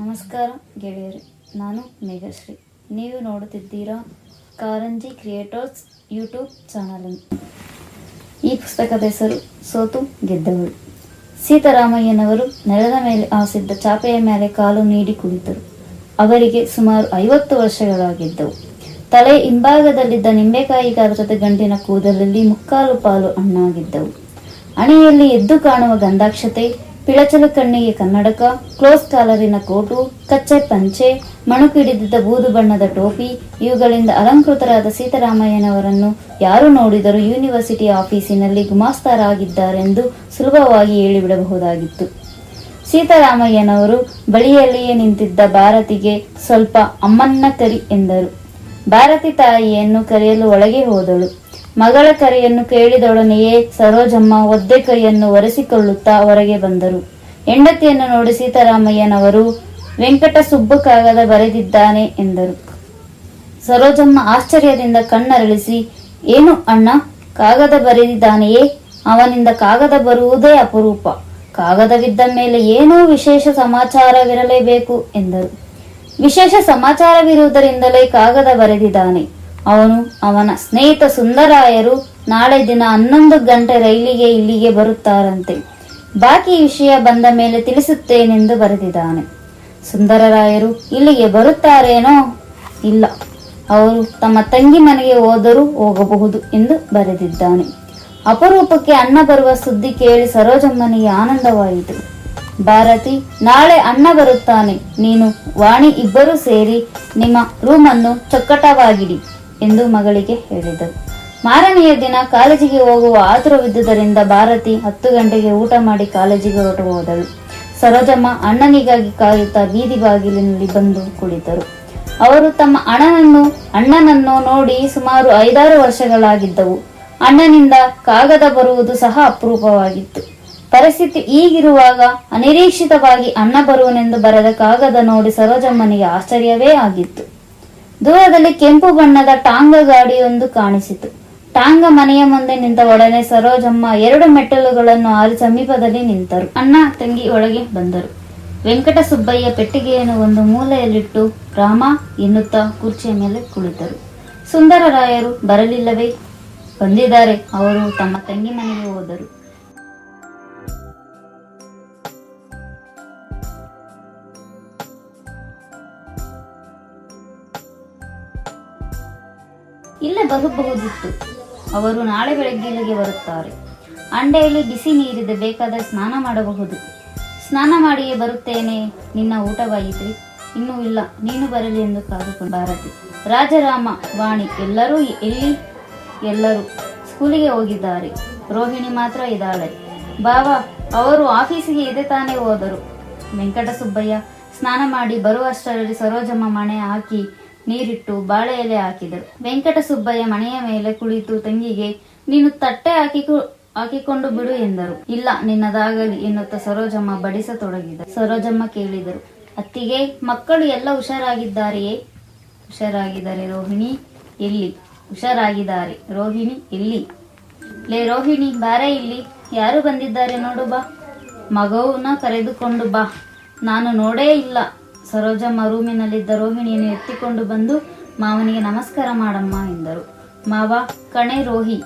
ನಮಸ್ಕಾರ ಗೆಳೆಯರೆ, ನಾನು ಮೇಘಶ್ರೀ. ನೀವು ನೋಡುತ್ತಿದ್ದೀರಾ ಕಾರಂಜಿ ಕ್ರಿಯೇಟರ್ಸ್ ಯೂಟ್ಯೂಬ್ ಚಾನಲ್ ಈ ಪುಸ್ತಕದ ಹೆಸರು ಸೋತು ಗೆದ್ದವಳು ಸೀತಾರಾಮಯ್ಯನವರು ನೆಲದ ಮೇಲೆ ಹಾಸಿದ್ದ ಚಾಪೆಯ ಮೇಲೆ ಕಾಲು ನೀಡಿ ಕುಳಿತರು. ಅವರಿಗೆ ಸುಮಾರು ಐವತ್ತು ವರ್ಷಗಳಾಗಿದ್ದವು ತಲೆ ಹಿಂಭಾಗದಲ್ಲಿದ್ದ ನಿಂಬೆಕಾಯಿ ಗಾತ್ರದ ಗಂಟಿನ ಕೂದಲಲ್ಲಿ ಮುಕ್ಕಾಲು ಪಾಲು ಹಣ್ಣಾಗಿದ್ದವು. ಅಣೆಯಲ್ಲಿ ಎದ್ದು ಕಾಣುವ ಗಂಧಾಕ್ಷತೆ ಪಿಳಚಲು ಕಣ್ಣಿಗೆ ಕನ್ನಡಕ, ಕ್ಲೋಸ್ ಕಾಲರಿನ ಕೋಟು, ಕಚ್ಚೆ ಪಂಚೆ ಮಣುಕಿಡಿದಿದ್ದ ಬೂದು ಬಣ್ಣದ ಟೋಪಿ, ಇವುಗಳಿಂದ ಅಲಂಕೃತರಾದ ಸೀತಾರಾಮಯ್ಯನವರನ್ನು ಯಾರು ನೋಡಿದರೂ ಯೂನಿವರ್ಸಿಟಿ ಆಫೀಸಿನಲ್ಲಿ ಗುಮಾಸ್ತರಾಗಿದ್ದಾರೆಂದು ಸುಲಭವಾಗಿ ಹೇಳಿಬಿಡಬಹುದಾಗಿತ್ತು. ಸೀತಾರಾಮಯ್ಯನವರು ಬಳಿಯಲ್ಲಿಯೇ ನಿಂತಿದ್ದ ಭಾರತಿಗೆ ಸ್ವಲ್ಪ ಅಮ್ಮನ್ನ ಕರಿ ಎಂದರು. ಭಾರತಿ ತಾಯಿಯನ್ನು ಕರೆಯಲು ಒಳಗೆ ಹೋದಳು. ಮಗಳ ಕರೆಯನ್ನು ಕೇಳಿದೊಡನೆಯೇ ಸರೋಜಮ್ಮ ಒದ್ದೆ ಕೈಯನ್ನು ಒರೆಸಿಕೊಳ್ಳುತ್ತಾ ಹೊರಗೆ ಬಂದರು. ಹೆಂಡತಿಯನ್ನು ನೋಡಿ ಸೀತಾರಾಮಯ್ಯನವರು ವೆಂಕಟ ಸುಬ್ಬು ಕಾಗದ ಬರೆದಿದ್ದಾನೆ ಎಂದರು. ಸರೋಜಮ್ಮ ಆಶ್ಚರ್ಯದಿಂದ ಕಣ್ಣರಳಿಸಿ, ಏನು ಅಣ್ಣ, ಕಾಗದ ಬರೆದಿದ್ದಾನೆಯೇ? ಅವನಿಂದ ಕಾಗದ ಬರುವುದೇ ಅಪರೂಪ. ಕಾಗದವಿದ್ದ ಮೇಲೆ ಏನೋ ವಿಶೇಷ ಸಮಾಚಾರವಿರಲೇಬೇಕು ಎಂದರು. ವಿಶೇಷ ಸಮಾಚಾರವಿರುವುದರಿಂದಲೇ ಕಾಗದ ಬರೆದಿದ್ದಾನೆ. ಅವನು ಅವನ ಸ್ನೇಹಿತ ಸುಂದರಾಯರು ನಾಳೆ ದಿನ ಹನ್ನೊಂದು ಗಂಟೆ ರೈಲಿಗೆ ಇಲ್ಲಿಗೆ ಬರುತ್ತಾರಂತೆ. ಬಾಕಿ ವಿಷಯ ಬಂದ ಮೇಲೆ ತಿಳಿಸುತ್ತೇನೆಂದು ಬರೆದಿದ್ದಾನೆ. ಸುಂದರರಾಯರು ಇಲ್ಲಿಗೆ ಬರುತ್ತಾರೇನೋ ಇಲ್ಲ. ಅವರು ತಮ್ಮ ತಂಗಿ ಮನೆಗೆ ಹೋದರೂ ಹೋಗಬಹುದು ಎಂದು ಬರೆದಿದ್ದಾನೆ. ಅಪರೂಪಕ್ಕೆ ಅಣ್ಣ ಬರುವ ಸುದ್ದಿ ಕೇಳಿ ಸರೋಜಮ್ಮನಿಗೆ ಆನಂದವಾಯಿತು. ಭಾರತಿ, ನಾಳೆ ಅಣ್ಣ ಬರುತ್ತಾನೆ. ನೀನು ವಾಣಿ ಇಬ್ಬರೂ ಸೇರಿ ನಿಮ್ಮ ರೂಮನ್ನು ಚೊಕ್ಕಟವಾಗಿಡಿ. ಎಂದು ಮಗಳಿಗೆ ಹೇಳಿದರು. ಮಾರನೆಯ ದಿನ ಕಾಲೇಜಿಗೆ ಹೋಗುವ ಆತುರವಿದ್ದುದರಿಂದ ಭಾರತಿ ಹತ್ತು ಗಂಟೆಗೆ ಊಟ ಮಾಡಿ ಕಾಲೇಜಿಗೆ ಹೊರಟು ಹೋದಳು ಸರೋಜಮ್ಮ ಅಣ್ಣನಿಗಾಗಿ ಕಾಯುತ್ತಾ ಬೀದಿ ಬಾಗಿಲಿನಲ್ಲಿ ಬಂದು ಕುಳಿತರು. ಅವರು ತಮ್ಮ ಅಣ್ಣನನ್ನು ಅಣ್ಣನನ್ನು ನೋಡಿ ಸುಮಾರು ಐದಾರು ವರ್ಷಗಳಾಗಿದ್ದವು. ಅಣ್ಣನಿಂದ ಕಾಗದ ಬರುವುದು ಸಹ ಅಪರೂಪವಾಗಿತ್ತು. ಪರಿಸ್ಥಿತಿ ಈಗಿರುವಾಗ ಅನಿರೀಕ್ಷಿತವಾಗಿ ಅಣ್ಣ ಬರುವನೆಂದು ಬರೆದ ಕಾಗದ ನೋಡಿ ಸರೋಜಮ್ಮನಿಗೆ ಆಶ್ಚರ್ಯವೇ ಆಗಿತ್ತು. ದೂರದಲ್ಲಿ ಕೆಂಪು ಬಣ್ಣದ ಟಾಂಗ ಗಾಡಿಯೊಂದು ಕಾಣಿಸಿತು. ಟಾಂಗ ಮನೆಯ ಮುಂದೆ ನಿಂತ ಒಡನೆ ಸರೋಜಮ್ಮ ಎರಡು ಮೆಟ್ಟಲುಗಳನ್ನು ಆರು ಸಮೀಪದಲ್ಲಿ ನಿಂತರು. ಅಣ್ಣ, ತಂಗಿ ಒಳಗೆ ಬಂದರು. ವೆಂಕಟ ಸುಬ್ಬಯ್ಯ ಪೆಟ್ಟಿಗೆಯನ್ನು ಒಂದು ಮೂಲೆಯಲ್ಲಿಟ್ಟು ರಾಮ ಎನ್ನುತ್ತಾ ಕುರ್ಚಿಯ ಮೇಲೆ ಕುಳಿತರು. ಸುಂದರರಾಯರು ಬರಲಿಲ್ಲವೇ? ಬಂದಿದ್ದಾರೆ. ಅವರು ತಮ್ಮ ತಂಗಿ ಮನೆಗೆ ಹೋದರು. ಇಲ್ಲೇ ಬರಬಹುದಿತ್ತು. ಅವರು ನಾಳೆ ಬೆಳಗ್ಗೆ ಇಲ್ಲಿಗೆ ಬರುತ್ತಾರೆ. ಅಂಡೆಯಲ್ಲಿ ಬಿಸಿ ನೀರಿದೆ, ಬೇಕಾದರೆ ಸ್ನಾನ ಮಾಡಬಹುದು. ಸ್ನಾನ ಮಾಡಿಯೇ ಬರುತ್ತೇನೆ, ನಿನ್ನ ಊಟವಾಯಿತು. ಇನ್ನೂ ಇಲ್ಲ, ನೀನು ಬರಲಿ ಎಂದು ಕಾದುಕೊಂಡು ರಾಜರಾಮ ವಾಣಿ ಎಲ್ಲರೂ ಎಲ್ಲಿ? ಎಲ್ಲರೂ ಸ್ಕೂಲಿಗೆ ಹೋಗಿದ್ದಾರೆ. ರೋಹಿಣಿ ಮಾತ್ರ ಇದ್ದಾಳೆ. ಬಾವಾ, ಅವರು ಆಫೀಸಿಗೆ ಇದೆ ತಾನೇ ಹೋದರು. ವೆಂಕಟಸುಬ್ಬಯ್ಯ ಸ್ನಾನ ಮಾಡಿ ಬರುವಷ್ಟರಲ್ಲಿ ಸರೋಜಮ್ಮ ಮಣೆ ಹಾಕಿ ನೀರಿಟ್ಟು ಬಾಳೆ ಎಲೆ ಹಾಕಿದರು. ವೆಂಕಟಸುಬ್ಬಯ್ಯ ಮನೆಯ ಮೇಲೆ ಕುಳಿತು ತಂಗಿಗೆ, ನೀನು ತಟ್ಟೆ ಹಾಕಿಕೊ ಹಾಕಿಕೊಂಡು ಬಿಡು ಎಂದರು. ಇಲ್ಲ, ನಿನ್ನದಾಗಲಿ ಎನ್ನುತ್ತಾ ಸರೋಜಮ್ಮ ಬಡಿಸತೊಡಗಿದ ಸರೋಜಮ್ಮ ಕೇಳಿದರು, ಅತ್ತಿಗೆ, ಮಕ್ಕಳು ಎಲ್ಲ ಹುಷಾರಾಗಿದ್ದಾರೆಯೇ? ಹುಷಾರಾಗಿದ್ದಾರೆ ರೋಹಿಣಿ, ಎಲ್ಲಿ? ಹುಷಾರಾಗಿದ್ದಾರೆ ರೋಹಿಣಿ, ಎಲ್ಲಿ? ಲೇ ರೋಹಿಣಿ, ಬಾರೆ ಇಲ್ಲಿ. ಯಾರು ಬಂದಿದ್ದಾರೆ ನೋಡು ಬಾ. ಮಗುವನ್ನ ಕರೆದುಕೊಂಡು ಬಾ. ನಾನು ನೋಡೇ ಇಲ್ಲ. ಸರೋಜಮ್ಮ ರೂಮಿನಲ್ಲಿದ್ದ ರೋಹಿಣಿಯನ್ನು ಎತ್ತಿಕೊಂಡು ಬಂದು ಮಾವನಿಗೆ ನಮಸ್ಕಾರ ಮಾಡಮ್ಮ ಎಂದರು. ಮಾವ, ಕಣೆ ರೋಹಿ.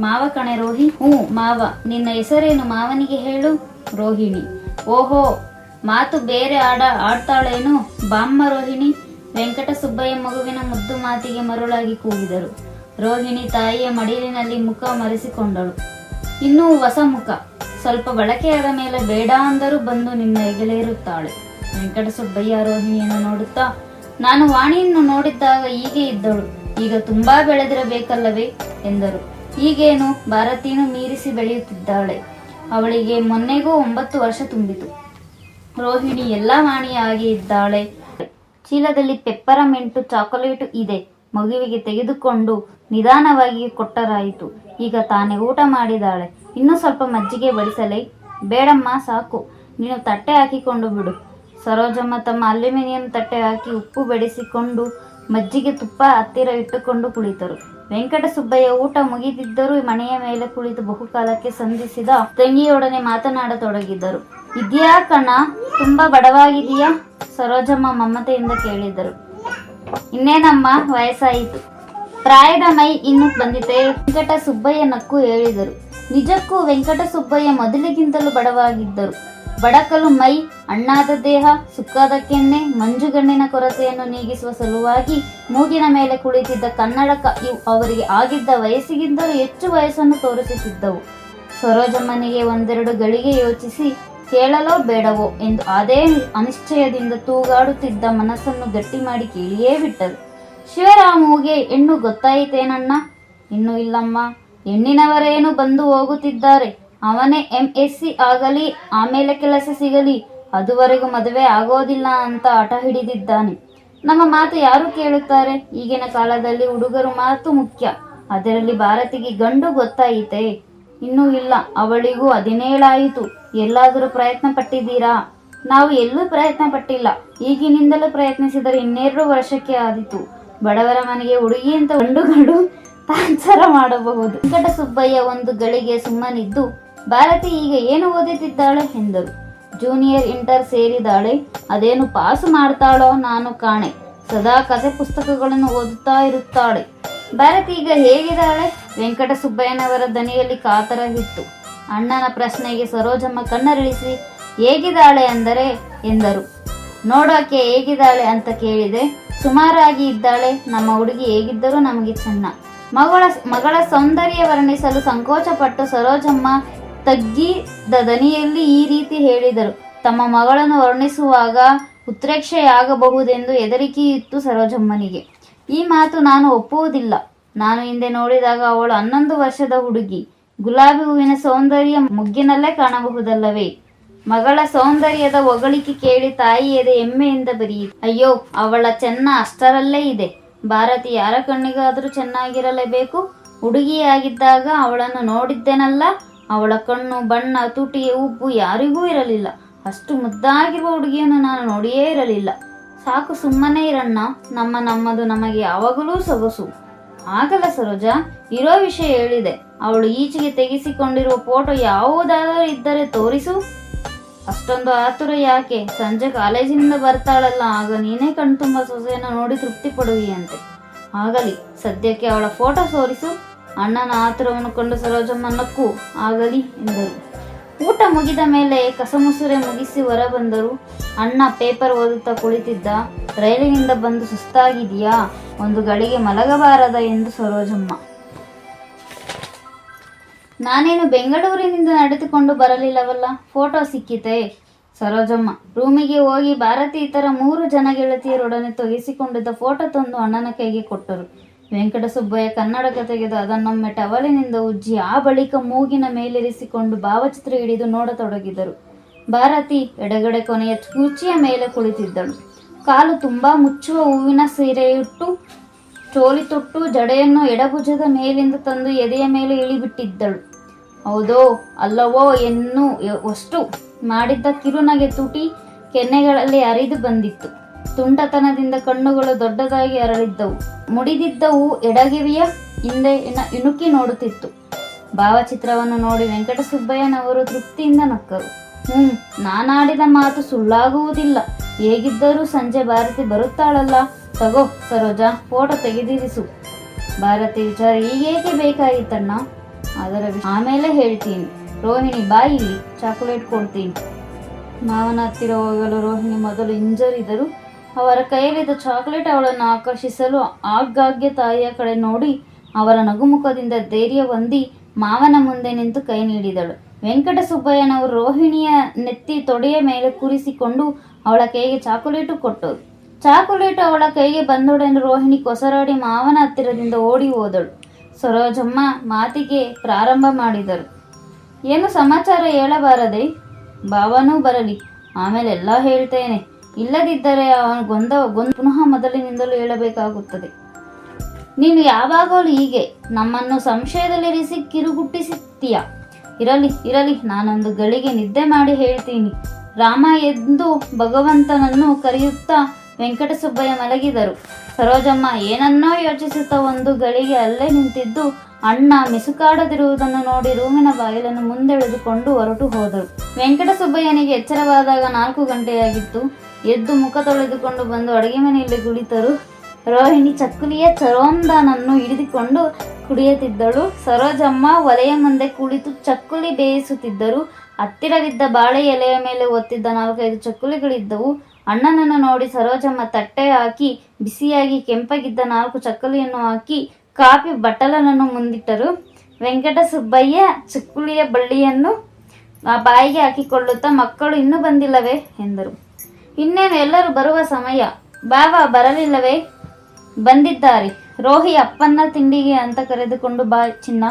ಮಾವ, ಕಣೆ ರೋಹಿ? ಹ್ಞೂ, ಮಾವ. ನಿನ್ನ ಹೆಸರೇನು ಮಾವನಿಗೆ ಹೇಳು? ರೋಹಿಣಿ. ಓಹೋ, ಮಾತು ಬೇರೆ ಆಡ, ಆಡ್ತಾಳೇನು? ಬಾಮ್ಮ ರೋಹಿಣಿ ವೆಂಕಟ ಸುಬ್ಬಯ್ಯ ಮಗುವಿನ ಮುದ್ದು ಮಾತಿಗೆ ಮರುಳಾಗಿ ಕೂಗಿದರು. ರೋಹಿಣಿ ತಾಯಿಯ ಮಡಿಲಿನಲ್ಲಿ ಮುಖ ಮರೆಸಿಕೊಂಡಳು. ಇನ್ನೂ ಹೊಸ ಮುಖ. ಸ್ವಲ್ಪ ಬಳಕೆಯಾದ ಮೇಲೆ ಬೇಡ ಅಂದರೂ ಬಂದು ನಿನ್ನ ಹೆಗಲೇರುತ್ತಾಳೆ ವೆಂಕಟ ಸುಬ್ಬಯ್ಯ ನೋಡುತ್ತಾ, ನಾನು ವಾಣಿಯನ್ನು ನೋಡಿದ್ದಾಗ ಹೀಗೆ ಇದ್ದಳು, ಈಗ ತುಂಬಾ ಬೆಳೆದಿರಬೇಕಲ್ಲವೇ? ಎಂದರು. ಈಗೇನು ಭಾರತೀನು ಮೀರಿಸಿ ಬೆಳೆಯುತ್ತಿದ್ದಾಳೆ. ಅವಳಿಗೆ ಮೊನ್ನೆಗೂ ಒಂಬತ್ತು ವರ್ಷ ತುಂಬಿತು. ರೋಹಿಣಿ ಎಲ್ಲ ವಾಣಿಯ ಹಾಗೆ ಇದ್ದಾಳೆ. ಚೀಲದಲ್ಲಿ ಪೆಪ್ಪರ ಮೆಂಟು ಚಾಕೊಲೇಟು ಇದೆ. ಮಗುವಿಗೆ ತೆಗೆದುಕೊಂಡು ನಿಧಾನವಾಗಿ ಕೊಟ್ಟರಾಯಿತು. ಈಗ ತಾನೇ ಊಟ ಮಾಡಿದಾಳೆ ಇನ್ನೂ ಸ್ವಲ್ಪ ಮಜ್ಜಿಗೆ ಬಡಿಸಲೇ? ಬೇಡಮ್ಮ, ಸಾಕು. ನೀನು ತಟ್ಟೆ ಹಾಕಿಕೊಂಡು ಬಿಡು. ಸರೋಜಮ್ಮ ತಮ್ಮ ಅಲ್ಯೂಮಿನಿಯಂ ತಟ್ಟೆ ಹಾಕಿ ಉಪ್ಪು ಬಡಿಸಿಕೊಂಡು ಮಜ್ಜಿಗೆ ತುಪ್ಪ ಹತ್ತಿರ ಇಟ್ಟುಕೊಂಡು ಕುಳಿತರು. ವೆಂಕಟಸುಬ್ಬಯ್ಯ ಊಟ ಮುಗಿದಿದ್ದರೂ ಮನೆಯ ಮೇಲೆ ಕುಳಿತು ಬಹುಕಾಲಕ್ಕೆ ಸಂಧಿಸಿದ ತಂಗಿಯೊಡನೆ ಮಾತನಾಡತೊಡಗಿದ್ದರು ಇದ್ಯಾ ಕಣ, ತುಂಬಾ ಬಡವಾಗಿದೆಯಾ? ಸರೋಜಮ್ಮ ಮಮತೆಯಿಂದ ಕೇಳಿದರು. ಇನ್ನೇನಮ್ಮ, ವಯಸ್ಸಾಯಿತು. ಪ್ರಾಯದ ಮೈ ಇನ್ನು ಬಂದಿದೆ, ವೆಂಕಟ ಸುಬ್ಬಯ್ಯ ನಕ್ಕು ಹೇಳಿದರು. ನಿಜಕ್ಕೂ ವೆಂಕಟ ಸುಬ್ಬಯ್ಯ ಮೊದಲಿಗಿಂತಲೂ ಬಡವಾಗಿದ್ದರು. ಬಡಕಲು ಮೈ, ಅಣ್ಣಾದ ದೇಹ, ಸುಕ್ಕಾದ ಕೆನ್ನೆ ಮಂಜುಗಣ್ಣಿನ ಕೊರತೆಯನ್ನು ನೀಗಿಸುವ ಸಲುವಾಗಿ ಮೂಗಿನ ಮೇಲೆ ಕುಳಿತಿದ್ದ ಕನ್ನಡಕ ಇವು ಅವರಿಗೆ ಆಗಿದ್ದ ವಯಸ್ಸಿಗಿಂತಲೂ ಹೆಚ್ಚು ವಯಸ್ಸನ್ನು ತೋರಿಸುತ್ತಿದ್ದವು. ಸರೋಜಮ್ಮನಿಗೆ ಒಂದೆರಡು ಗಳಿಗೆ ಯೋಚಿಸಿ, ಕೇಳಲೋ ಬೇಡವೋ? ಎಂದು ಅದೇ ಅನಿಶ್ಚಯದಿಂದ ತೂಗಾಡುತ್ತಿದ್ದ ಮನಸ್ಸನ್ನು ಗಟ್ಟಿ ಮಾಡಿ ಕೇಳಿಯೇ ಬಿಟ್ಟರು. ಶಿವರಾಮುಗೆ ಹೆಣ್ಣು ಗೊತ್ತಾಯಿತೇನಣ್ಣ? ಇನ್ನೂ ಇಲ್ಲಮ್ಮ, ಹೆಣ್ಣಿನವರೇನು ಬಂದು ಹೋಗುತ್ತಿದ್ದಾರೆ? ಅವನೇ ಎಂ ಎಸ್ ಸಿ ಆಗಲಿ, ಆಮೇಲೆ ಕೆಲಸ ಸಿಗಲಿ, ಅದುವರೆಗೂ ಮದುವೆ ಆಗೋದಿಲ್ಲ ಅಂತ ಹಠ ಹಿಡಿದಿದ್ದಾನೆ. ನಮ್ಮ ಮಾತು ಯಾರು ಕೇಳುತ್ತಾರೆ? ಈಗಿನ ಕಾಲದಲ್ಲಿ ಹುಡುಗರು ಮಾತು ಮುಖ್ಯ. ಅದರಲ್ಲಿ ಭಾರತಿಗೆ ಗಂಡು ಗೊತ್ತಾಯಿತೆ? ಇನ್ನೂ ಇಲ್ಲ. ಅವಳಿಗೂ ಹದಿನೇಳಾಯಿತು. ಎಲ್ಲಾದರೂ ಪ್ರಯತ್ನ ಪಟ್ಟಿದ್ದೀರಾ? ನಾವು ಎಲ್ಲೂ ಪ್ರಯತ್ನ ಪಟ್ಟಿಲ್ಲ. ಈಗಿನಿಂದಲೂ ಪ್ರಯತ್ನಿಸಿದರೆ ಇನ್ನೆರಡು ವರ್ಷಕ್ಕೆ ಆದಿತು. ಬಡವರ ಮನೆಗೆ ಹುಡುಗಿ ಅಂತ ಗಂಡುಗಳು ತಾಂಚರ ಮಾಡಬಹುದು. ವೆಂಕಟ ಸುಬ್ಬಯ್ಯ ಒಂದು ಗಳಿಗೆ ಸುಮ್ಮನಿದ್ದು ಭಾರತಿ ಈಗ ಏನು ಓದುತ್ತಿದ್ದಾಳೆ ಎಂದರು. ಜೂನಿಯರ್ ಇಂಟರ್ ಸೇರಿದಾಳೆ. ಅದೇನು ಪಾಸು ಮಾಡ್ತಾಳೋ ನಾನು ಕಾಣೆ. ಸದಾ ಕಥೆ ಪುಸ್ತಕಗಳನ್ನು ಓದುತ್ತಾ ಇರುತ್ತಾಳೆ. ಭಾರತಿ ಈಗ ಹೇಗಿದ್ದಾಳೆ? ವೆಂಕಟಸುಬ್ಬಯ್ಯನವರ ದನಿಯಲ್ಲಿ ಕಾತರವಿತ್ತು ಅಣ್ಣನ ಪ್ರಶ್ನೆಗೆ ಸರೋಜಮ್ಮ ಕಣ್ಣರಿಳಿಸಿ, ಹೇಗಿದ್ದಾಳೆ ಅಂದರೆ? ಎಂದರು. ನೋಡೋಕೆ ಹೇಗಿದ್ದಾಳೆ ಅಂತ ಕೇಳಿದೆ. ಸುಮಾರಾಗಿ ಇದ್ದಾಳೆ. ನಮ್ಮ ಹುಡುಗಿ ಹೇಗಿದ್ದರೂ ನಮಗೆ ಚೆನ್ನ. ಮಗಳ ಮಗಳ ಸೌಂದರ್ಯ ವರ್ಣಿಸಲು ಸಂಕೋಚಪಟ್ಟು ಸರೋಜಮ್ಮ ತಗ್ಗಿದ ದನಿಯಲ್ಲಿ ಈ ರೀತಿ ಹೇಳಿದರು. ತಮ್ಮ ಮಗಳನ್ನು ವರ್ಣಿಸುವಾಗ ಉತ್ಪ್ರೇಕ್ಷೆಯಾಗಬಹುದೆಂದು ಹೆದರಿಕೆಯಿತ್ತು ಸರೋಜಮ್ಮನಿಗೆ. ಈ ಮಾತು ನಾನು ಒಪ್ಪುವುದಿಲ್ಲ. ನಾನು ಹಿಂದೆ ನೋಡಿದಾಗ ಅವಳು ಹನ್ನೊಂದು ವರ್ಷದ ಹುಡುಗಿ. ಗುಲಾಬಿ ಹೂವಿನ ಸೌಂದರ್ಯ ಮುಗ್ಗಿನಲ್ಲೇ ಕಾಣಬಹುದಲ್ಲವೇ? ಮಗಳ ಸೌಂದರ್ಯದ ಒಗಳಿಕೆ ಕೇಳಿ ತಾಯಿ ಎದೆ ಹೆಮ್ಮೆಯಿಂದ ಬರೆಯಿತು. ಅಯ್ಯೋ, ಅವಳ ಚೆನ್ನ ಅಷ್ಟರಲ್ಲೇ ಇದೆ. ಭಾರತಿ ಯಾರ ಕಣ್ಣಿಗಾದರೂ ಚೆನ್ನಾಗಿರಲೇಬೇಕು? ಹುಡುಗಿಯಾಗಿದ್ದಾಗ ಅವಳನ್ನು ನೋಡಿದ್ದೇನಲ್ಲ? ಅವಳ ಕಣ್ಣು, ಬಣ್ಣ, ತುಟಿ ಉಪ್ಪು ಯಾರಿಗೂ ಇರಲಿಲ್ಲ. ಅಷ್ಟು ಮುದ್ದಾಗಿರುವ ಹುಡುಗಿಯನ್ನು ನಾನು ನೋಡಿಯೇ ಇರಲಿಲ್ಲ. ಸಾಕು ಸುಮ್ಮನೆ ಇರಣ್ಣ, ನಮ್ಮ ನಮ್ಮದು ನಮಗೆ ಯಾವಾಗಲೂ ಸೊಗಸು. ಆಗಲ್ಲ ಸರೋಜ, ಇರೋ ವಿಷಯ ಹೇಳಿದೆ. ಅವಳು ಈಚೆಗೆ ತೆಗೆಸಿಕೊಂಡಿರುವ ಫೋಟೋ ಯಾವುದಾದರೂ ಇದ್ದರೆ ತೋರಿಸು. ಅಷ್ಟೊಂದು ಆತುರ ಯಾಕೆ? ಸಂಜೆ ಕಾಲೇಜಿನಿಂದ ಬರ್ತಾಳಲ್ಲ, ಆಗ ನೀನೇ ಕಣ್ತುಂಬ ಸೊಸೆಯನ್ನು ನೋಡಿ ತೃಪ್ತಿ ಪಡುವಿಯಂತೆ. ಆಗಲಿ, ಸದ್ಯಕ್ಕೆ ಅವಳ ಫೋಟೋ ತೋರಿಸು. ಅಣ್ಣನ ಆತುರವನ್ನು ಕಂಡು ಸರೋಜಮ್ಮ ನಕ್ಕು ಆಗಲಿ ಎಂದರು. ಊಟ ಮುಗಿದ ಮೇಲೆ ಕಸಮುಸುರೆ ಮುಗಿಸಿ ಹೊರ ಬಂದರು ಅಣ್ಣ ಪೇಪರ್ ಓದುತ್ತಾ ಕುಳಿತಿದ್ದ, ರೈಲಿನಿಂದ ಬಂದು ಸುಸ್ತಾಗಿದೆಯಾ ಒಂದು ಗಳಿಗೆ ಮಲಗಬಾರದ ಎಂದು ಸರೋಜಮ್ಮ. ನಾನೇನು ಬೆಂಗಳೂರಿನಿಂದ ನಡೆದುಕೊಂಡು ಬರಲಿಲ್ಲವಲ್ಲ? ಫೋಟೋ ಸಿಕ್ಕಿತೇ? ಸರೋಜಮ್ಮ. ರೂಮಿಗೆ ಹೋಗಿ ಭಾರತಿ ಇತರ ಮೂರು ಜನ ಗೆಳತಿಯರೊಡನೆ ತೊಗಿಸಿಕೊಂಡಿದ್ದ ಫೋಟೋ ತಂದು ಅಣ್ಣನ ಕೈಗೆ ಕೊಟ್ಟರು. ವೆಂಕಟ ಸುಬ್ಬಯ್ಯ ಕನ್ನಡಕ ತೆಗೆದು ಅದನ್ನೊಮ್ಮೆ ಟವಲಿನಿಂದ ಉಜ್ಜಿ ಆ ಬಳಿಕ ಮೂಗಿನ ಮೇಲಿರಿಸಿಕೊಂಡು ಭಾವಚಿತ್ರ ಹಿಡಿದು ನೋಡತೊಡಗಿದರು ಭಾರತಿ ಎಡಗಡೆ ಕೊನೆಯ ಕುರ್ಚಿಯ ಮೇಲೆ ಕುಳಿತಿದ್ದಳು. ಕಾಲು ತುಂಬಾ ಮುಚ್ಚುವ ಹೂವಿನ ಸೀರೆಯುಟ್ಟು ಚೋಲಿ ತೊಟ್ಟು ಜಡೆಯನ್ನು ಎಡಭುಜದ ಮೇಲಿಂದ ತಂದು ಎದೆಯ ಮೇಲೆ ಇಳಿಬಿಟ್ಟಿದ್ದಳು. ಹೌದೋ ಅಲ್ಲವೋ ಎನ್ನು ಅಷ್ಟು ಮಾಡಿದ್ದ ಕಿರುನಗೆ ತುಟಿ ಕೆನ್ನೆಗಳಲ್ಲಿ ಹರಿದು ಬಂದಿತ್ತು. ತುಂಟತನದಿಂದ ಕಣ್ಣುಗಳು ದೊಡ್ಡದಾಗಿ ಅರಳಿದ್ದವು. ಮುಡಿದಿದ್ದವು ಎಡಗಿವಿಯ ಹಿಂದೆ ಇಣುಕಿ ನೋಡುತ್ತಿತ್ತು. ಭಾವಚಿತ್ರವನ್ನು ನೋಡಿ ವೆಂಕಟಸುಬ್ಬಯ್ಯನವರು ತೃಪ್ತಿಯಿಂದ ನಕ್ಕರು. ಹ್ಮ್ ನಾನಾಡಿದ ಮಾತು ಸುಳ್ಳಾಗುವುದಿಲ್ಲ. ಹೇಗಿದ್ದರೂ ಸಂಜೆ ಭಾರತಿ ಬರುತ್ತಾಳಲ್ಲ. ತಗೋ ಸರೋಜ, ಫೋಟೋ ತೆಗೆದಿರಿಸು. ಭಾರತಿ ವಿಚಾರ ಈಗೇಕೆ ಬೇಕಾಗಿತ್ತಣ್ಣ ಅದರ ಆಮೇಲೆ ಹೇಳ್ತೀನಿ. ರೋಹಿಣಿ ಬಾಯಿ ಇಲ್ಲಿ ಚಾಕೊಲೇಟ್ ಕೊಡ್ತೀನಿ. ಮಾವನ ಹತ್ತಿರ ಹೋಗಲು ರೋಹಿಣಿ ಮೊದಲು ಹಿಂಜರಿದರು. ಅವರ ಕೈಯಲ್ಲಿದ್ದ ಚಾಕೊಲೇಟ್ ಅವಳನ್ನು ಆಕರ್ಷಿಸಲು ಆಗಾಗ್ಗೆ ತಾಯಿಯ ಕಡೆ ನೋಡಿ ಅವರ ನಗುಮುಖದಿಂದ ಧೈರ್ಯ ಹೊಂದಿ ಮಾವನ ಮುಂದೆ ನಿಂತು ಕೈ ನೀಡಿದಳು. ವೆಂಕಟ ಸುಬ್ಬಯ್ಯನವರು ರೋಹಿಣಿಯ ನೆತ್ತಿ ತೊಡೆಯ ಮೇಲೆ ಕೂರಿಸಿಕೊಂಡು ಅವಳ ಕೈಗೆ ಚಾಕೊಲೇಟು ಕೊಟ್ಟರು ಚಾಕೊಲೇಟು ಅವಳ ಕೈಗೆ ಬಂದೊಡೆಂದು ರೋಹಿಣಿ ಕೊಸರಾಡಿ ಮಾವನ ಹತ್ತಿರದಿಂದ ಓಡಿ ಹೋದಳು. ಸರೋಜಮ್ಮ ಮಾತಿಗೆ ಪ್ರಾರಂಭ ಮಾಡಿದರು. ಏನು ಸಮಾಚಾರ ಹೇಳಬಾರದೆ? ಭಾವನೂ ಬರಲಿ. ಆಮೇಲೆ ಎಲ್ಲ ಹೇಳ್ತೇನೆ. ಇಲ್ಲದಿದ್ದರೆ ಅವನ ಗೊಂದ ಪುನಃ ಮೊದಲಿನಿಂದಲೂ ಹೇಳಬೇಕಾಗುತ್ತದೆ. ನೀನು ಯಾವಾಗಲೂ ಹೀಗೆ, ನಮ್ಮನ್ನು ಸಂಶಯದಲ್ಲಿರಿಸಿ ಕಿರುಗುಟ್ಟಿಸುತ್ತೀಯ ಇರಲಿ ಇರಲಿ, ನಾನೊಂದು ಗಳಿಗೆ ನಿದ್ದೆ ಮಾಡಿ ಹೇಳ್ತೀನಿ. ರಾಮ ಎಂದು ಭಗವಂತನನ್ನು ಕರೆಯುತ್ತಾ ವೆಂಕಟಸುಬ್ಬಯ್ಯ ಮಲಗಿದರು. ಸರೋಜಮ್ಮ, ಏನನ್ನೋ ಯೋಚಿಸುತ್ತಾ ಒಂದು ಗಳಿಗೆ ಅಲ್ಲೇ ನಿಂತಿದ್ದು, ಅಣ್ಣ ಮಿಸುಕಾಡದಿರುವುದನ್ನು ನೋಡಿ ರೂಮಿನ ಬಾಗಿಲನ್ನು ಮುಂದೆಳೆದುಕೊಂಡು ಹೊರಟು ಹೋದರು. ವೆಂಕಟಸುಬ್ಬಯ್ಯನಿಗೆ ಎಚ್ಚರವಾದಾಗ ನಾಲ್ಕು ಗಂಟೆಯಾಗಿತ್ತು. ಎದ್ದು ಮುಖ ತೊಳೆದುಕೊಂಡು ಬಂದು ಅಡುಗೆ ಮನೆಯಲ್ಲಿ ಕುಳಿತರು. ರೋಹಿಣಿ ಚಕ್ಕುಲಿಯ ಚರೋಂದನನ್ನು ಹಿಡಿದುಕೊಂಡು ಕುಡಿಯುತ್ತಿದ್ದಳು. ಸರೋಜಮ್ಮ ಒಲೆಯ ಮುಂದೆ ಕುಳಿತು ಚಕ್ಕುಲಿ ಬೇಯಿಸುತ್ತಿದ್ದರು. ಹತ್ತಿರವಿದ್ದ ಬಾಳೆ ಎಲೆಯ ಮೇಲೆ ಒತ್ತಿದ್ದ ನಾಲ್ಕೈದು ಚಕ್ಕುಲಿಗಳಿದ್ದವು. ಅಣ್ಣನನ್ನು ನೋಡಿ ಸರೋಜಮ್ಮ ತಟ್ಟೆ ಹಾಕಿ, ಬಿಸಿಯಾಗಿ ಕೆಂಪಗಿದ್ದ ನಾಲ್ಕು ಚಕ್ಕುಲಿಯನ್ನು ಹಾಕಿ ಕಾಫಿ ಬಟ್ಟಲನನ್ನು ಮುಂದಿಟ್ಟರು. ವೆಂಕಟಸುಬ್ಬಯ್ಯ ಚಕ್ಕುಲಿಯ ಬಳ್ಳಿಯನ್ನು ಬಾಯಿಗೆ ಹಾಕಿಕೊಳ್ಳುತ್ತಾ ಮಕ್ಕಳು ಇನ್ನೂ ಬಂದಿಲ್ಲವೇ? ಎಂದರು. ಇನ್ನೇನು ಎಲ್ಲರೂ ಬರುವ ಸಮಯ. ಬಾವ ಬರಲಿಲ್ಲವೇ? ಬಂದಿದ್ದಾರೆ. ರೋಹಿ ಅಪ್ಪನ್ನ ತಿಂಡಿಗೆ ಅಂತ ಕರೆದುಕೊಂಡು ಬಾ ಚಿನ್ನ.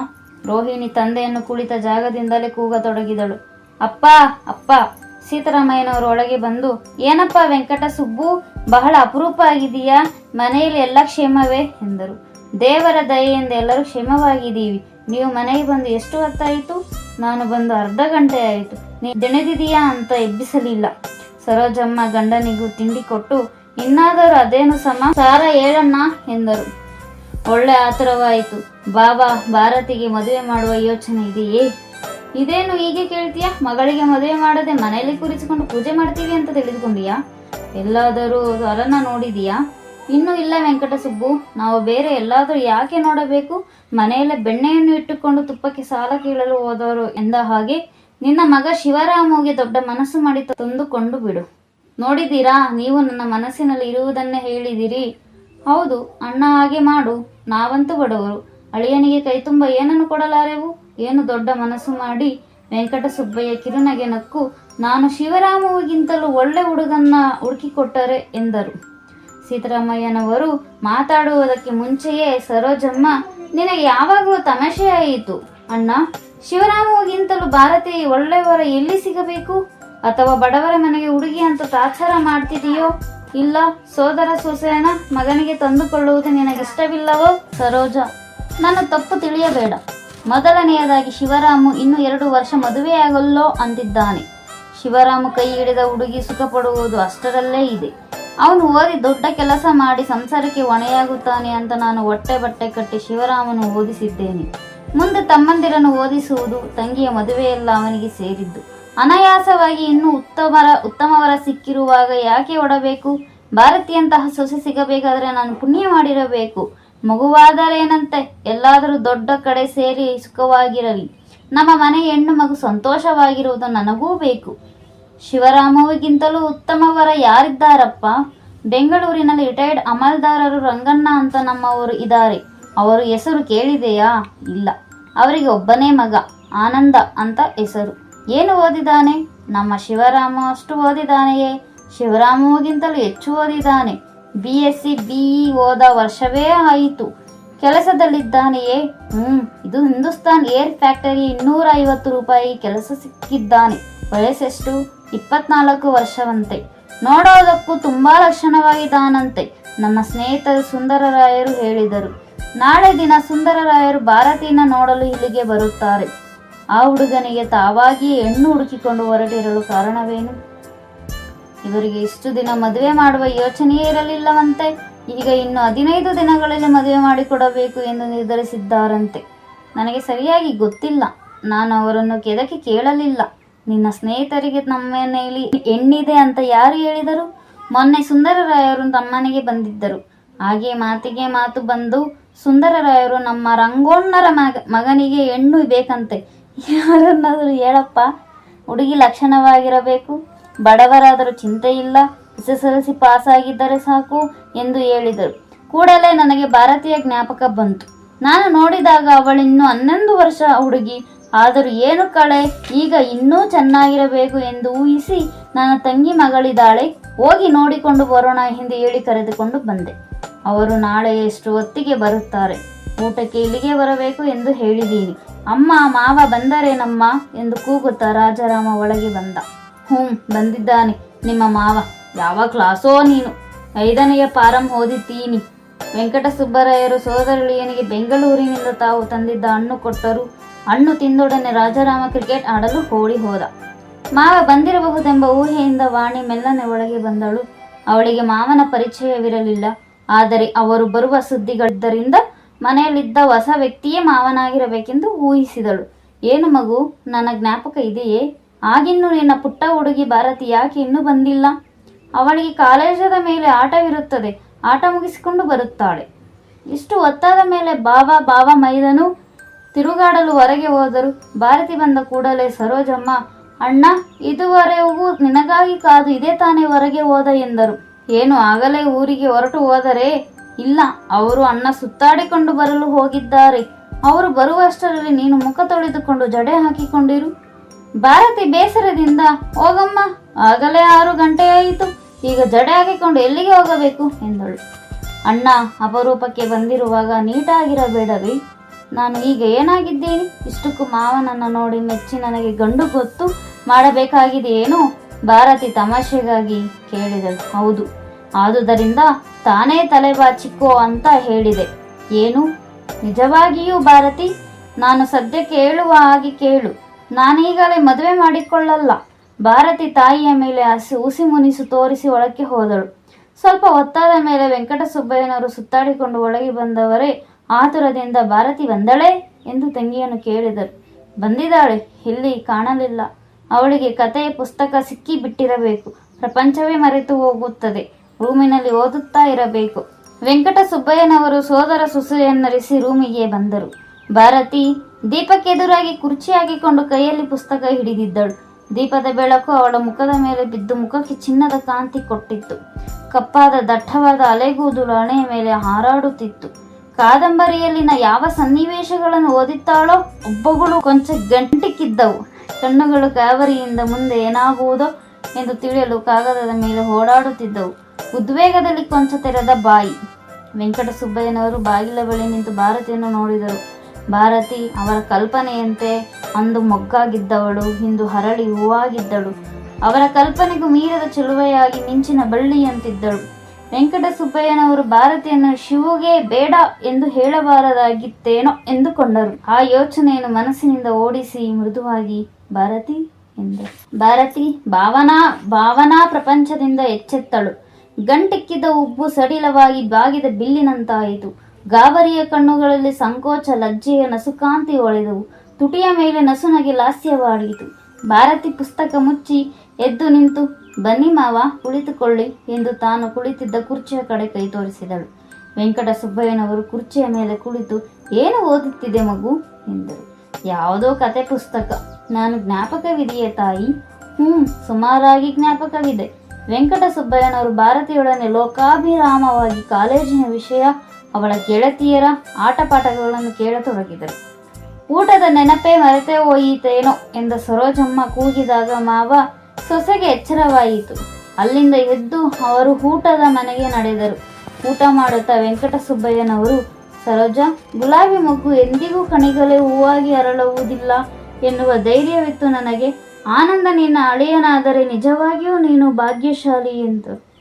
ರೋಹಿಣಿ ತಂದೆಯನ್ನು ಕುಳಿತ ಜಾಗದಿಂದಲೇ ಕೂಗತೊಡಗಿದಳು ಅಪ್ಪ ಅಪ್ಪ, ಸೀತಾರಾಮಯ್ಯನವರು ಒಳಗೆ ಬಂದು, ಏನಪ್ಪ ವೆಂಕಟ ಸುಬ್ಬು, ಬಹಳ ಅಪರೂಪ ಆಗಿದೆಯಾ ಮನೆಯಲ್ಲಿ ಎಲ್ಲ ಕ್ಷೇಮವೇ? ಎಂದರು. ದೇವರ ದಯೆಯಿಂದ ಎಲ್ಲರೂ ಕ್ಷೇಮವಾಗಿದ್ದೀವಿ. ನೀವು ಮನೆಗೆ ಬಂದು ಎಷ್ಟು ಹೊತ್ತಾಯಿತು? ನಾನು ಬಂದು ಅರ್ಧ ಗಂಟೆ ಆಯಿತು. ನೀ ದೆಣೆದಿದೀಯಾ ಅಂತ ಎಬ್ಬಿಸಲಿಲ್ಲ. ಸರೋಜಮ್ಮ ಗಂಡನಿಗೂ ತಿಂಡಿ ಕೊಟ್ಟು, ಇನ್ನಾದರೂ ಅದೇನು ಸಮ? ಸಾರ ಹೇಳಣ್ಣ ಎಂದರು. ಒಳ್ಳೆ ಆತುರವಾಯಿತು. ಬಾಬಾ, ಭಾರತಿಗೆ ಮದುವೆ ಮಾಡುವ ಯೋಚನೆ ಇದೆಯೇ? ಇದೇನು ಹೀಗೆ ಕೇಳ್ತೀಯಾ? ಮಗಳಿಗೆ ಮದುವೆ ಮಾಡದೆ ಮನೆಯಲ್ಲಿ ಕೂರಿಸಿಕೊಂಡು ಪೂಜೆ ಮಾಡ್ತೀವಿ ಅಂತ ತಿಳಿದುಕೊಂಡಿಯಾ? ಎಲ್ಲಾದರೂ ವರನ ನೋಡಿದೀಯಾ? ಇನ್ನೂ ಇಲ್ಲ ವೆಂಕಟಸುಬ್ಬು. ನಾವು ಬೇರೆ ಎಲ್ಲಾದರೂ ಯಾಕೆ ನೋಡಬೇಕು? ಮನೆಯಲ್ಲೇ ಬೆಣ್ಣೆಯನ್ನು ಇಟ್ಟುಕೊಂಡು ತುಪ್ಪಕ್ಕೆ ಸಾಲ ಕೇಳಲು ಹೋದವರು ಎಂದ ಹಾಗೆ ನಿನ್ನ ಮಗ ಶಿವರಾಮುಗೆ ದೊಡ್ಡ ಮನಸ್ಸು ಮಾಡಿ ತಂದುಕೊಂಡು ಬಿಡು. ನೋಡಿದ್ದೀರಾ, ನೀವು ನನ್ನ ಮನಸ್ಸಿನಲ್ಲಿ ಇರುವುದನ್ನೇ ಹೇಳಿದಿರಿ ಹೌದು, ಅಣ್ಣ ಹಾಗೆ ಮಾಡು. ನಾವಂತೂ ಬಡವರು. ಅಳಿಯನಿಗೆ ಕೈತುಂಬ ಏನನ್ನು ಕೊಡಲಾರೆವು? ಏನು ದೊಡ್ಡ ಮನಸ್ಸು ಮಾಡಿ ವೆಂಕಟ ಸುಬ್ಬಯ್ಯ ಕಿರುನಗೆ ನಕ್ಕು, ನಾನು ಶಿವರಾಮುವಿಗಿಂತಲೂ ಒಳ್ಳೆ ಹುಡುಗನ್ನ ಹುಡುಕಿಕೊಟ್ಟರೆ ಎಂದರು. ಸೀತಾರಾಮಯ್ಯನವರು ಮಾತಾಡುವುದಕ್ಕೆ ಮುಂಚೆಯೇ, ಸರೋಜಮ್ಮ, ನಿನಗೆ ಯಾವಾಗಲೂ ತಮಾಷೆಯಾಯಿತು. ಅಣ್ಣ ಶಿವರಾಮುವಿಗಿಂತಲೂ ಭಾರತೀಯ ಒಳ್ಳೆಯವರ ಎಲ್ಲಿ ಸಿಗಬೇಕು? ಅಥವಾ ಬಡವರ ಮನೆಗೆ ಹುಡುಗಿ ಅಂತ ತಾತ್ಸಾರ ಮಾಡ್ತಿದೆಯೋ? ಇಲ್ಲ, ಸೋದರ ಸೊಸೆಯನ ಮಗನಿಗೆ ತಂದುಕೊಳ್ಳುವುದು ನಿನಗಿಷ್ಟವಿಲ್ಲವೋ? ಸರೋಜ, ನನ್ನ ತಪ್ಪು ತಿಳಿಯಬೇಡ. ಮೊದಲನೆಯದಾಗಿ ಶಿವರಾಮು ಇನ್ನು ಎರಡು ವರ್ಷ ಮದುವೆಯಾಗಲ್ಲೋ ಅಂತಿದ್ದಾನೆ ಶಿವರಾಮು ಕೈ ಹಿಡಿದ ಹುಡುಗಿ ಸುಖ ಪಡುವುದು ಅಷ್ಟರಲ್ಲೇ ಇದೆ. ಅವನು ಓದಿ ದೊಡ್ಡ ಕೆಲಸ ಮಾಡಿ ಸಂಸಾರಕ್ಕೆ ಹೊಣೆಯಾಗುತ್ತಾನೆ ಅಂತ ನಾನು ಹೊಟ್ಟೆ ಬಟ್ಟೆ ಕಟ್ಟಿ ಶಿವರಾಮನು ಓದಿಸಿದ್ದೇನೆ. ಮುಂದೆ ತಮ್ಮಂದಿರನ್ನು ಓದಿಸುವುದು ತಂಗಿಯ ಮದುವೆಯೆಲ್ಲ ಅವನಿಗೆ ಸೇರಿದ್ದು. ಅನಾಯಾಸವಾಗಿ ಇನ್ನೂ ಉತ್ತಮರ, ಉತ್ತಮವರ ಸಿಕ್ಕಿರುವಾಗ ಯಾಕೆ ಒಡಬೇಕು? ಭಾರತೀಯಂತಹ ಸೊಸೆ ಸಿಗಬೇಕಾದರೆ ನಾನು ಪುಣ್ಯ ಮಾಡಿರಬೇಕು. ಮಗುವಾದರೇನಂತೆ? ಎಲ್ಲಾದರೂ ದೊಡ್ಡ ಕಡೆ ಸೇರಿ ಸುಖವಾಗಿರಲಿ. ನಮ್ಮ ಮನೆ ಹೆಣ್ಣು ಮಗು ಸಂತೋಷವಾಗಿರುವುದು ನನಗೂ ಬೇಕು. ಶಿವರಾಮುವಿಗಿಂತಲೂ ಉತ್ತಮವರ ಯಾರಿದ್ದಾರಪ್ಪ? ಬೆಂಗಳೂರಿನಲ್ಲಿ ರಿಟೈರ್ಡ್ ಅಮಲ್ದಾರರು ರಂಗಣ್ಣ ಅಂತ ನಮ್ಮವರು ಇದ್ದಾರೆ. ಅವರು ಹೆಸರು ಕೇಳಿದೆಯಾ? ಇಲ್ಲ. ಅವರಿಗೆ ಒಬ್ಬನೇ ಮಗ, ಆನಂದ ಅಂತ ಹೆಸರು. ಏನು ಓದಿದಾನೆ? ನಮ್ಮ ಶಿವರಾಮ ಅಷ್ಟು ಓದಿದಾನೆಯೇ? ಶಿವರಾಮುವಿಗಿಂತಲೂ ಹೆಚ್ಚು ಓದಿದಾನೆ. ಬಿ ಎಸ್ ಸಿ ಬಿಇ ಓದ ವರ್ಷವೇ ಆಯಿತು. ಕೆಲಸದಲ್ಲಿದ್ದಾನೆಯೇ? ಹ್ಮ್, ಇದು ಹಿಂದೂಸ್ತಾನ್ ಏರ್ ಫ್ಯಾಕ್ಟರಿ ಇನ್ನೂರ ಐವತ್ತು ರೂಪಾಯಿ ಕೆಲಸ ಸಿಕ್ಕಿದ್ದಾನೆ. ವಯಸ್ಸೆಷ್ಟು? ಇಪ್ಪತ್ನಾಲ್ಕು ವರ್ಷವಂತೆ. ನೋಡೋದಕ್ಕೂ ತುಂಬಾ ಲಕ್ಷಣವಾಗಿದ್ದಾನಂತೆ ನನ್ನ ಸ್ನೇಹಿತರು ಸುಂದರರಾಯರು ಹೇಳಿದರು. ನಾಳೆ ದಿನ ಸುಂದರರಾಯರು ಭಾರತೀನ ನೋಡಲು ಇಲ್ಲಿಗೆ ಬರುತ್ತಾರೆ. ಆ ಹುಡುಗನಿಗೆ ತಾವಾಗಿಯೇ ಹೆಣ್ಣು ಹುಡುಕಿಕೊಂಡು ಹೊರಟಿರಲು ಕಾರಣವೇನು? ಇವರಿಗೆ ಇಷ್ಟು ದಿನ ಮದುವೆ ಮಾಡುವ ಯೋಚನೆಯೇ ಇರಲಿಲ್ಲವಂತೆ. ಈಗ ಇನ್ನು ಹದಿನೈದು ದಿನಗಳಲ್ಲಿ ಮದುವೆ ಮಾಡಿಕೊಡಬೇಕು ಎಂದು ನಿರ್ಧರಿಸಿದ್ದಾರಂತೆ. ನನಗೆ ಸರಿಯಾಗಿ ಗೊತ್ತಿಲ್ಲ. ನಾನು ಅವರನ್ನು ಕೆದಕಿ ಕೇಳಲಿಲ್ಲ. ನಿನ್ನ ಸ್ನೇಹಿತರಿಗೆ ನಮ್ಮನೆಯಲ್ಲಿ ಹೆಣ್ಣಿದೆ ಅಂತ ಯಾರು ಹೇಳಿದರು? ಮೊನ್ನೆ ಸುಂದರರಾಯರು ತಮ್ಮನೆಗೆ ಬಂದಿದ್ದರು. ಹಾಗೆ ಮಾತಿಗೆ ಮಾತು ಬಂದು ಸುಂದರರಾಯರು ನಮ್ಮ ರಂಗೋಣ್ಣರ ಮಗ ಮಗನಿಗೆ ಹೆಣ್ಣು ಬೇಕಂತೆ. ಯಾರನ್ನಾದರೂ ಹೇಳಪ್ಪ. ಹುಡುಗಿ ಲಕ್ಷಣವಾಗಿರಬೇಕು. ಬಡವರಾದರೂ ಚಿಂತೆ ಇಲ್ಲ. ಎಸ್ ಎಸ್ ಎಲ್ ಸಿ ಪಾಸಾಗಿದ್ದರೆ ಸಾಕು ಎಂದು ಹೇಳಿದರು. ಕೂಡಲೇ ನನಗೆ ಭಾರತೀಯ ಜ್ಞಾಪಕ ಬಂತು. ನಾನು ನೋಡಿದಾಗ ಅವಳಿನ್ನೂ ಹನ್ನೊಂದು ವರ್ಷ ಹುಡುಗಿ. ಆದರೂ ಏನು ಕಳೆ? ಈಗ ಇನ್ನೂ ಚೆನ್ನಾಗಿರಬೇಕು ಎಂದು ಊಹಿಸಿ ನನ್ನ ತಂಗಿ ಮಗಳಿದ್ದಾಳೆ. ಹೋಗಿ ನೋಡಿಕೊಂಡು ಬರೋಣ ಎಂದು ಹೇಳಿ ಕರೆದುಕೊಂಡು ಬಂದೆ. ಅವರು ನಾಳೆ ಎಷ್ಟು ಹೊತ್ತಿಗೆ ಬರುತ್ತಾರೆ? ಊಟಕ್ಕೆ ಇಲ್ಲಿಗೆ ಬರಬೇಕು ಎಂದು ಹೇಳಿದ್ದೀನಿ ಅಮ್ಮ, ಮಾವ ಬಂದರೇನಮ್ಮ ಎಂದು ಕೂಗುತ್ತಾ ರಾಜಾರಾಮ ಒಳಗೆ ಬಂದ. ಹ್ಞೂ ಬಂದಿದ್ದಾನೆ ನಿಮ್ಮ ಮಾವ. ಯಾವ ಕ್ಲಾಸೋ ನೀನು? ಐದನೆಯ ಪಾರಂ ಓದಿದ್ದೀನಿ. ವೆಂಕಟ ಸುಬ್ಬರಾಯರು ಸೋದರಳಿಯನಿಗೆ ಬೆಂಗಳೂರಿನಿಂದ ತಾವು ತಂದಿದ್ದ ಹಣ್ಣು ಕೊಟ್ಟರು ಹಣ್ಣು ತಿಂದೊಡನೆ ರಾಜಾರಾಮ ಕ್ರಿಕೆಟ್ ಆಡಲು ಓಡಿ ಹೋದ. ಮಾವ ಬಂದಿರಬಹುದೆಂಬ ಊಹೆಯಿಂದ ವಾಣಿ ಮೆಲ್ಲನೆ ಒಳಗೆ ಬಂದಳು. ಅವಳಿಗೆ ಮಾವನ ಪರಿಚಯವಿರಲಿಲ್ಲ. ಆದರೆ ಅವರು ಬರುವ ಸುದ್ದಿಗಳಿದ್ದರಿಂದ ಮನೆಯಲ್ಲಿದ್ದ ಹೊಸ ವ್ಯಕ್ತಿಯೇ ಮಾವನಾಗಿರಬೇಕೆಂದು ಊಹಿಸಿದಳು. ಏನು ಮಗು, ನನ್ನ ಜ್ಞಾಪಕ ಇದೆಯೇ? ಆಗಿನ್ನು ನಿನ್ನ ಪುಟ್ಟ ಹುಡುಗಿ ಭಾರತಿ ಯಾಕೆ ಇನ್ನೂ ಬಂದಿಲ್ಲ? ಅವಳಿಗೆ ಕಾಲೇಜದ ಮೇಲೆ ಆಟವಿರುತ್ತದೆ, ಆಟ ಮುಗಿಸಿಕೊಂಡು ಬರುತ್ತಾಳೆ. ಇಷ್ಟು ಒತ್ತಾದ ಮೇಲೆ ಬಾಬಾ ಬಾಬಾ ಮೈದನು ತಿರುಗಾಡಲು ಹೊರಗೆ ಹೋದರು. ಭಾರತಿ ಬಂದ ಕೂಡಲೇ, ಸರೋಜಮ್ಮ, ಅಣ್ಣ, ಇದುವರೆಗೂ ನಿನಗಾಗಿ ಕಾದು ಇದೇ ತಾನೇ ಹೊರಗೆ ಹೋದ ಎಂದರು. ಏನು ಆಗಲೇ ಊರಿಗೆ ಹೊರಟು ಹೋದರೆ? ಇಲ್ಲ, ಅವರು ಅಣ್ಣ ಸುತ್ತಾಡಿಕೊಂಡು ಬರಲು ಹೋಗಿದ್ದಾರೆ. ಅವರು ಬರುವಷ್ಟರಲ್ಲಿ ನೀನು ಮುಖ ತೊಳೆದುಕೊಂಡು ಜಡೆ ಹಾಕಿಕೊಂಡಿರು. ಭಾರತಿ ಬೇಸರದಿಂದ, ಹೋಗಮ್ಮ, ಆಗಲೇ ಆರು ಗಂಟೆಯಾಯಿತು ಈಗ ಜಡೆ ಹಾಕಿಕೊಂಡು ಎಲ್ಲಿಗೆ ಹೋಗಬೇಕು? ಎಂದಳು. ಅಣ್ಣ, ಅಪರೂಪಕ್ಕೆ ಬಂದಿರುವಾಗ ನೀಟಾಗಿರಬೇಡವೇ. ನಾನು ಈಗ ಏನಾಗಿದ್ದೀನಿ? ಇಷ್ಟಕ್ಕೂ ಮಾವನನ್ನು ನೋಡಿ ಮೆಚ್ಚಿ ನನಗೆ ಗಂಡು ಗೊತ್ತು ಮಾಡಬೇಕಾಗಿದೆಯೇನು? ಭಾರತಿ ತಮಾಷೆಗಾಗಿ ಕೇಳಿದಳು. ಹೌದು, ಆದುದರಿಂದ ತಾನೇ ತಲೆ ಬಾಚಿಕೋ ಅಂತ ಹೇಳಿದೆ. ಏನು? ನಿಜವಾಗಿಯೂ ಭಾರತಿ, ನಾನು ಸದ್ಯ ಕೇಳುವ ಹಾಗೆ ಕೇಳು. ನಾನೀಗಲೇ ಮದುವೆ ಮಾಡಿಕೊಳ್ಳಲ್ಲ. ಭಾರತಿ ತಾಯಿಯ ಮೇಲೆ ಹಸಿ ಉಸಿ ಮುನಿಸು ತೋರಿಸಿ ಒಳಕ್ಕೆ ಹೋದಳು. ಸ್ವಲ್ಪ ಹೊತ್ತಾದ ಮೇಲೆ ವೆಂಕಟಸುಬ್ಬಯ್ಯನವರು ಸುತ್ತಾಡಿಕೊಂಡು ಒಳಗೆ ಬಂದವರೇ, ಆತುರದಿಂದ ಭಾರತಿ ಬಂದಳೆ ಎಂದು ತಂಗಿಯನ್ನು ಕೇಳಿದರು. ಬಂದಿದ್ದಾಳೆ, ಇಲ್ಲಿ ಕಾಣಲಿಲ್ಲ. ಅವಳಿಗೆ ಕಥೆಯ ಪುಸ್ತಕ ಸಿಕ್ಕಿ ಬಿಟ್ಟಿರಬೇಕು ಪ್ರಪಂಚವೇ ಮರೆತು ಹೋಗುತ್ತದೆ. ರೂಮಿನಲ್ಲಿ ಓದುತ್ತಾ ಇರಬೇಕು. ವೆಂಕಟ ಸುಬ್ಬಯ್ಯನವರು ಸೋದರ ಸುಸೆಯನ್ನರಿಸಿ ರೂಮಿಗೆ ಬಂದರು. ಭಾರತಿ ದೀಪಕ್ಕೆದುರಾಗಿ ಕುರ್ಚಿ ಹಾಕಿಕೊಂಡು ಕೈಯಲ್ಲಿ ಪುಸ್ತಕ ಹಿಡಿದಿದ್ದಳು. ದೀಪದ ಬೆಳಕು ಅವಳ ಮುಖದ ಮೇಲೆ ಬಿದ್ದು ಮುಖಕ್ಕೆ ಚಿನ್ನದ ಕಾಂತಿ ಕೊಟ್ಟಿತ್ತು. ಕಪ್ಪಾದ, ದಟ್ಟವಾದ ಅಲೆಗೂದುಳು ಹಣೆಯ ಮೇಲೆ ಹಾರಾಡುತ್ತಿತ್ತು. ಕಾದಂಬರಿಯಲ್ಲಿನ ಯಾವ ಸನ್ನಿವೇಶಗಳನ್ನು ಓದಿತ್ತಾಳೋ ಒಬ್ಬಗಳು ಕೊಂಚ ಗಂಟಿಕ್ಕಿದ್ದವು. ಕಣ್ಣುಗಳು ಗಾಬರಿಯಿಂದ ಮುಂದೆ ಏನಾಗುವುದೋ ಎಂದು ತಿಳಿಯಲು ಕಾಗದದ ಮೇಲೆ ಓಡಾಡುತ್ತಿದ್ದವು. ಉದ್ವೇಗದಲ್ಲಿ ಕೊಂಚ ತೆರೆದ ಬಾಯಿ. ವೆಂಕಟಸುಬ್ಬಯ್ಯನವರು ಬಾಗಿಲ ಬಳಿ ನಿಂತು ಭಾರತಿಯನ್ನು ನೋಡಿದರು. ಭಾರತಿ, ಅವರ ಕಲ್ಪನೆಯಂತೆ ಅಂದು ಮೊಗ್ಗಾಗಿದ್ದವಳು, ಇಂದು ಹರಳಿ ಹೂವಾಗಿದ್ದಳು. ಅವರ ಕಲ್ಪನೆಗೂ ಮೀರದ ಚೆಲುವೆಯಾಗಿ ಮಿಂಚಿನ ಬಳ್ಳಿಯಂತಿದ್ದಳು. ವೆಂಕಟ ಸುಬ್ಬಯ್ಯನವರು ಭಾರತಿಯನ್ನು ಶಿವುಗೆ ಬೇಡ ಎಂದು ಹೇಳಬಾರದಾಗಿತ್ತೇನೋ ಎಂದುಕೊಂಡರು. ಆ ಯೋಚನೆಯನ್ನು ಮನಸ್ಸಿನಿಂದ ಓಡಿಸಿ ಮೃದುವಾಗಿ, ಭಾರತಿ ಎಂದರು. ಭಾರತಿ, ಭಾವನಾ ಭಾವನಾ ಪ್ರಪಂಚದಿಂದ ಎಚ್ಚೆತ್ತಳು. ಗಂಟಿಕ್ಕಿದ ಉಬ್ಬು ಸಡಿಲವಾಗಿ ಬಾಗಿದ ಬಿಲ್ಲಿನಂತಾಯಿತು. ಗಾಬರಿಯ ಕಣ್ಣುಗಳಲ್ಲಿ ಸಂಕೋಚ, ಲಜ್ಜೆಯ ನಸುಕಾಂತಿ ಒಳೆದವು. ತುಟಿಯ ಮೇಲೆ ನಸುನಗೆ ಲಾಸ್ಯವಾಡಿತು. ಭಾರತಿ ಪುಸ್ತಕ ಮುಚ್ಚಿ ಎದ್ದು ನಿಂತು ಬನ್ನಿ ಮಾವ, ಕುಳಿತುಕೊಳ್ಳಿ ಎಂದು ತಾನು ಕುಳಿತಿದ್ದ ಕುರ್ಚಿಯ ಕಡೆ ಕೈ ತೋರಿಸಿದಳು. ವೆಂಕಟ ಸುಬ್ಬಯ್ಯನವರು ಕುರ್ಚಿಯ ಮೇಲೆ ಕುಳಿತು, ಏನು ಓದುತ್ತಿದೆ ಮಗು? ಎಂದರು. ಯಾವುದೋ ಕತೆ ಪುಸ್ತಕ. ನಾನು ಜ್ಞಾಪಕವಿದೆಯೇ ತಾಯಿ? ಹ್ಞೂ ಸುಮಾರಾಗಿ ಜ್ಞಾಪಕವಿದೆ. ವೆಂಕಟ ಸುಬ್ಬಯ್ಯನವರು ಭಾರತೀಯೊಡನೆ ಲೋಕಾಭಿರಾಮವಾಗಿ ಕಾಲೇಜಿನ ವಿಷಯ, ಅವಳ ಗೆಳತಿಯರ ಆಟಪಾಠಗಳನ್ನು ಕೇಳತೊಡಗಿದರು. ಊಟದ ನೆನಪೇ ಮರೆತೇ ಹೋಯಿತೇನೋ? ಎಂದ ಸರೋಜಮ್ಮ ಕೂಗಿದಾಗ, ಮಾವ ಸೊಸೆಗೆ ಎಚ್ಚರವಾಯಿತು. ಅಲ್ಲಿಂದ ಎದ್ದು ಅವರು ಊಟದ ಮನೆಗೆ ನಡೆದರು. ಊಟ ಮಾಡುತ್ತಾ ವೆಂಕಟಸುಬ್ಬಯ್ಯನವರು, ಸರೋಜ, ಗುಲಾಬಿ ಮಗು ಎಂದಿಗೂ ಕಣಿಗಲೆ ಹೂವಾಗಿ ಅರಳುವುದಿಲ್ಲ ಎನ್ನುವ ಧೈರ್ಯವಿತ್ತು ನನಗೆ. ಆನಂದ ನಿನ್ನ ಅಳಿಯನಾದರೆ ನಿಜವಾಗಿಯೂ ನೀನು ಭಾಗ್ಯಶಾಲಿ ಎಂದರು.